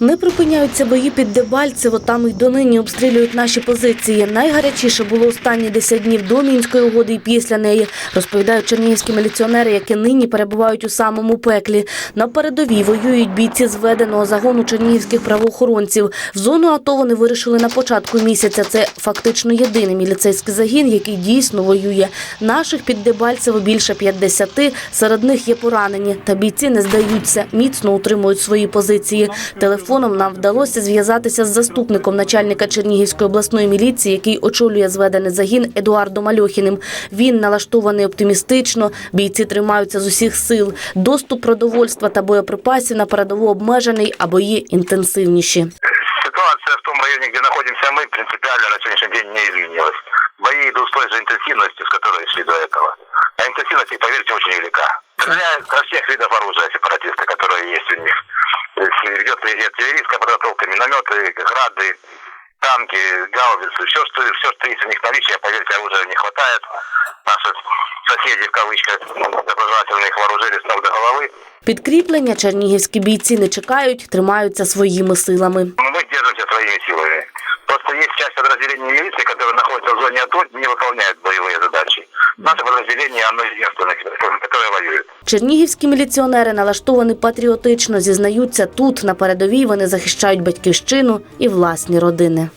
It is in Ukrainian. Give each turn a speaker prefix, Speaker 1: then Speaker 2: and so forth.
Speaker 1: Не припиняються бої під Дебальцево, там і донині обстрілюють наші позиції. Найгарячіше було останні 10 днів до Мінської угоди і після неї, розповідають чернігівські міліціонери, які нині перебувають у самому пеклі. На передовій воюють бійці зведеного загону чернігівських правоохоронців. В зону АТО вони вирішили на початку місяця. Це фактично єдиний міліцейський загін, який дійсно воює. Наших під Дебальцево більше 50, серед них є поранені. Та бійці не здаються, міцно утримують свої позиції Телефоном нам вдалося зв'язатися з заступником начальника Чернігівської обласної міліції, який очолює зведений загін Едуардом Альохіним. Він налаштований оптимістично. Бійці тримаються з усіх сил. Доступ продовольства та боєприпасів на передову обмежений, а бої інтенсивніші.
Speaker 2: Ситуация в том районе, где находимся мы, принципиально на сегодняшний день не изменилась. Бои идут с той же интенсивностью, с которой шли до этого. А интенсивность, их, поверьте, очень велика. Стреляют со всех видов оружия сепаратисты, которые есть у них. То есть Идет и артиллерийская подготовка, минометы, грады, танки, гаубицы. Все что, все, что есть у них наличие, поверьте, оружия не хватает. Наши соседи, в кавычках, доброжелательно их вооружили с ног до головы.
Speaker 1: Підкріплення чернігівські бійці не чекають, тримаються своїми силами.
Speaker 2: Но мы держимся своими силами. Просто есть часть подразделений милиции, которые находятся в зоне АТО, не выполняют боевые задачи. Наше подразделение, оно единственное, которое воюет.
Speaker 1: Чернігівські міліціонери налаштовані патріотично, зізнаються, тут на передовій вони захищають батьківщину і власні родини.